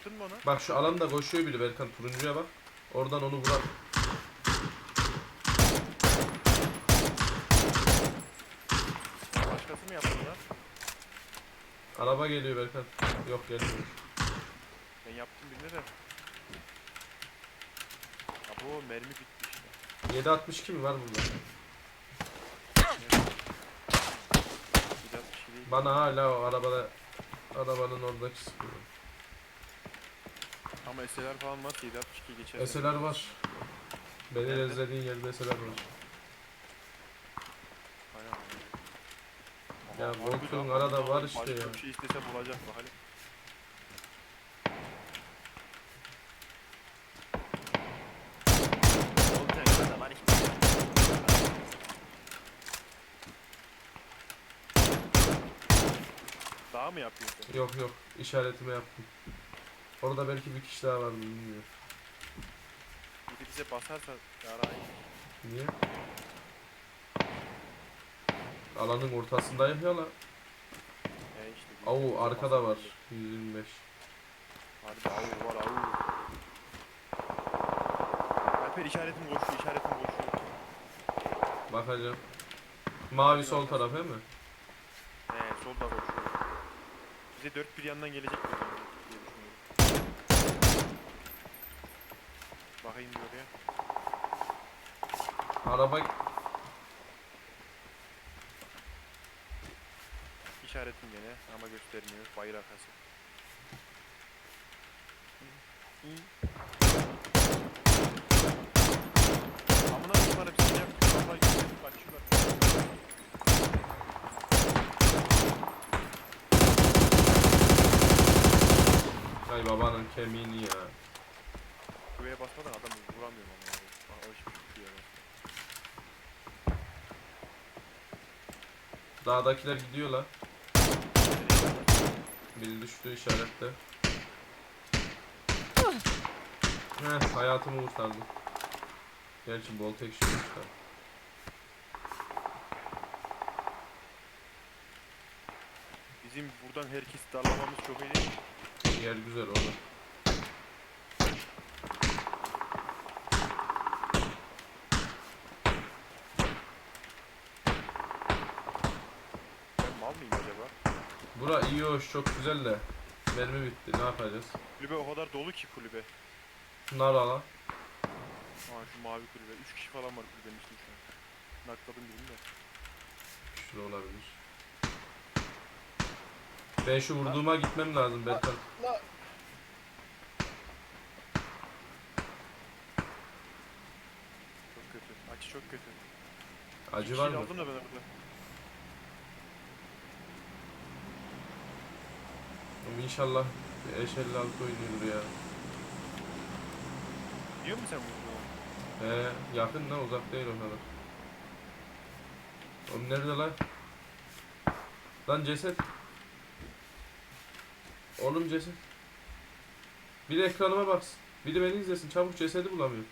Yaptın mı onu? Bak şu alanda koşuyor biri Berkan turuncuya bak. Oradan onu vurar. Başkası mı yaptı lan? Araba geliyor Berkan. Yok gelmiyor. Ben yaptım birine de. Ya bu mermi bitti işte. 762 mi var bunda? Şey değil. Bana hala o arabada arabanın oradaki sıkıyor. Ama SLR falan var 762 geçer. Eseler var. Beni Nerede? ezlediğin yerde eseler var. Aynen. Ya Volt'un harbiden arada var işte başka ya. bir şey istese bulacak arada var işte. Daha mı yapıyorsun? Yok yok işaretimi yaptım. Orada belki bir kişi daha var mı bilmiyorum. Biri bize basarsa yarayı. Niye? Alanın ortasındayım ya la. He işte. bir- Avu arkada var. basabilir. 125. Harbi avu var avu. Alper işaretim koşuyor işaretim koşuyor. Bakacağım. Mavi sol taraf he mi? He solda koşuyor. Bize dört bir yandan gelecek mi Bakayım bir oraya. Araba İşaretim gene ama göstermiyor. Bayır arkası. Amına koyayım bana bir şey yaptı. Vallahi gösterip kaçıyorlar. Ay babanın kemiğini ya. Kuvveye basmadan adamı vuramıyorum ama. Bak o bitti ya. Dağdakiler gidiyor la. Biri düştü işarette. Heh hayatımı kurtardı. Gerçi bol tek şey çıkar. Bizim buradan herkes darlamamız çok iyi değil mi? Yer güzel orada. Mıyım acaba? Bura iyi hoş çok güzel de. Mermi bitti ne yapacağız? Kulübe o kadar dolu ki kulübe. Nar ala. Aa şu mavi kulübe. 3 kişi falan var kulübenin içinde şu an. Nakladım birini de. Şurada olabilir. Ben şu vurduğuma gitmem lazım Berkan. Çok kötü. Açı çok kötü. Acı var mı? aldım da ben orada. Oğlum İnşallah Eşelli altı oynuyordur ya. Biliyor musun sen bunu? He yakın lan uzak değil o kadar. Oğlum nerede lan? Lan ceset. Oğlum ceset. Biri ekranıma baksın. Biri beni izlesin. Çabuk cesedi bulamıyorum.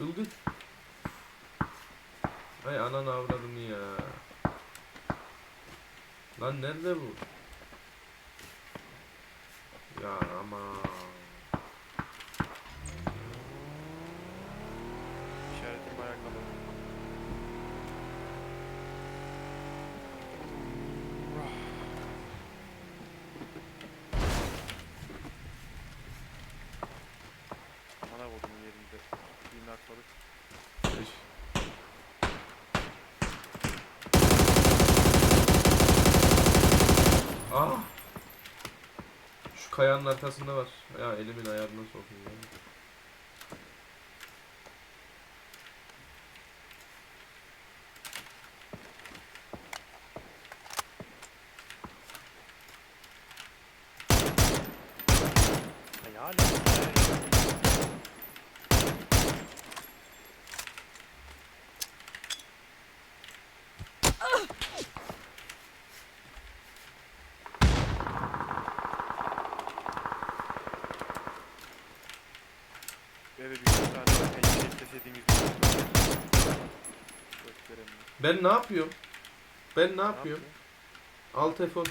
Ilgın. Ay ananı avradını ya. Lan nerede bu? Ya ama. İşaretim bayağı kalın. Ana kodum yerinde. Birini atladık. Kayanın arkasında var. Ya elimin ayarına sokayım ya. Ay Ben ne yapıyorum? Ben Ne yapıyorum? Alt F10.